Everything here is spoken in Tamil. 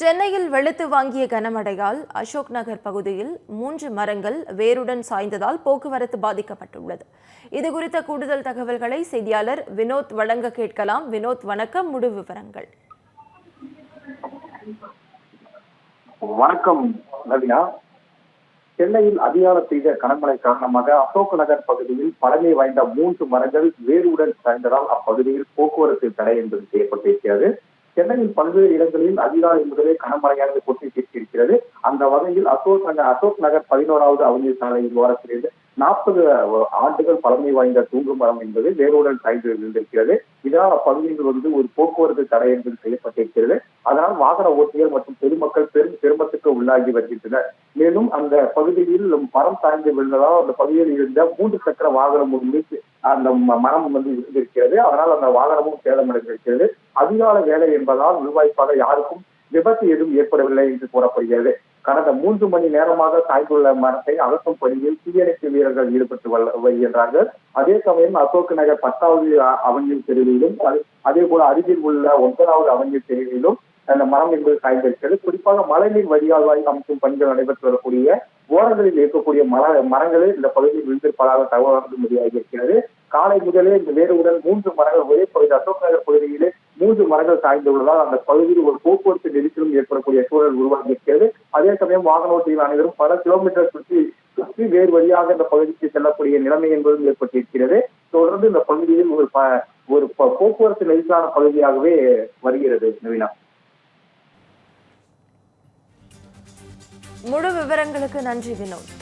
சென்னையில் வெளுத்து வாங்கிய கனமழையால் அசோக் நகர் பகுதியில் மூன்று மரங்கள் வேருடன் சாய்ந்ததால் போக்குவரத்து பாதிக்கப்பட்டுள்ளது. இது குறித்த கூடுதல் தகவல்களை செய்தியாளர் வினோத் வழங்க கேட்கலாம். வினோத் வணக்கம். முழு விவரங்கள். வணக்கம் நவீனா. சென்னையில் அதிகால பெய்த கனமழை காரணமாக அசோக் நகர் பகுதியில் பழமை வாய்ந்த மூன்று மரங்கள் வேருடன் சாய்ந்ததால் அப்பகுதியில் போக்குவரத்து தடை என்பது செய்யப்பட்டிருக்கிறது. சென்னையில் பல்வேறு இடங்களில் அதிகாலை முதலே கனமழையானது கொட்டி தீர்த்திருக்கிறது அந்த வகையில் அசோக் நகர் அசோக் நகர் பதினோராவது அவனி சாலையில் ஓரத்திலிருந்து நாற்பது ஆண்டுகள் பழமை வாய்ந்த தூங்கு மரம் என்பது வேரோடன் சாய்ந்து இருந்திருக்கிறது இதனால் அப்பகுதியில் வந்து ஒரு போக்குவரத்து தடை என்பது செய்யப்பட்டிருக்கிறது. அதனால் வாகன ஓட்டிகள் மற்றும் பொதுமக்கள் பெரும் சிரமத்துக்கு உள்ளாகி வருகின்றனர். மேலும் அந்த பகுதியில் மரம் சாய்ந்து விழுந்ததால் அந்த பகுதியில் இருந்த மூன்று சக்கர வாகனம் ஒன்று அந்த ம- மரம் வந்து விழுந்திருக்கிறது. அதனால் அந்த வாகனமும் சேதமடைந்திருக்கிறது. அதிகால வேலை என்பதால் உள்வாய்ப்பாக யாருக்கும் விபத்து எதுவும் ஏற்படவில்லை என்று கூறப்படுகிறது. கடந்த மூன்று மணி நேரமாக சாய்ந்துள்ள மரத்தை அகற்றும் பணியில் தீயணைப்பு வீரர்கள் ஈடுபட்டு வல்ல- வருகின்றார்கள். அதே சமயம் அசோக் நகர் பத்தாவது அ- தெருவிலும் அது- அதே போல அருகில் உள்ள ஒன்பதாவது அவனியில் தெருவிலும் அந்த மரம் என்பது சாய்ந்திருக்கிறது. குறிப்பாக மழைநீர் வடிகால்வாய் அமைக்கும் பணிகள் நடைபெற்று வரக்கூடிய ஓரங்களில் இருக்கக்கூடிய மர மரங்களே இந்த பகுதியில் விழுந்திருப்பதாக தகவல் முடியாக இருக்கிறது. காலை முதலே இந்த வேறுவுடன் மூன்று மரங்கள் ஒரே பகுதி அசோக் நகர் பகுதியிலே மூன்று மரங்கள் சாய்ந்துள்ளதால் அந்த பகுதியில் ஒரு போக்குவரத்து நெரிசலும் ஏற்படக்கூடிய சூழல் உருவாகியிருக்கிறது. அதே சமயம் வாகன ஓட்டிகள் அனைவரும் பல கிலோமீட்டர் சுற்றி சுற்றி வேறு வழியாக இந்த பகுதிக்கு செல்லக்கூடிய நிலைமை என்பதும் ஏற்பட்டிருக்கிறது. தொடர்ந்து இந்த பகுதியில் ஒரு ப- ஒரு ப- போக்குவரத்து நெரிசலான பகுதியாகவே வருகிறது நவீனா. முழு விவரங்களுக்கு நன்றி வினோத்.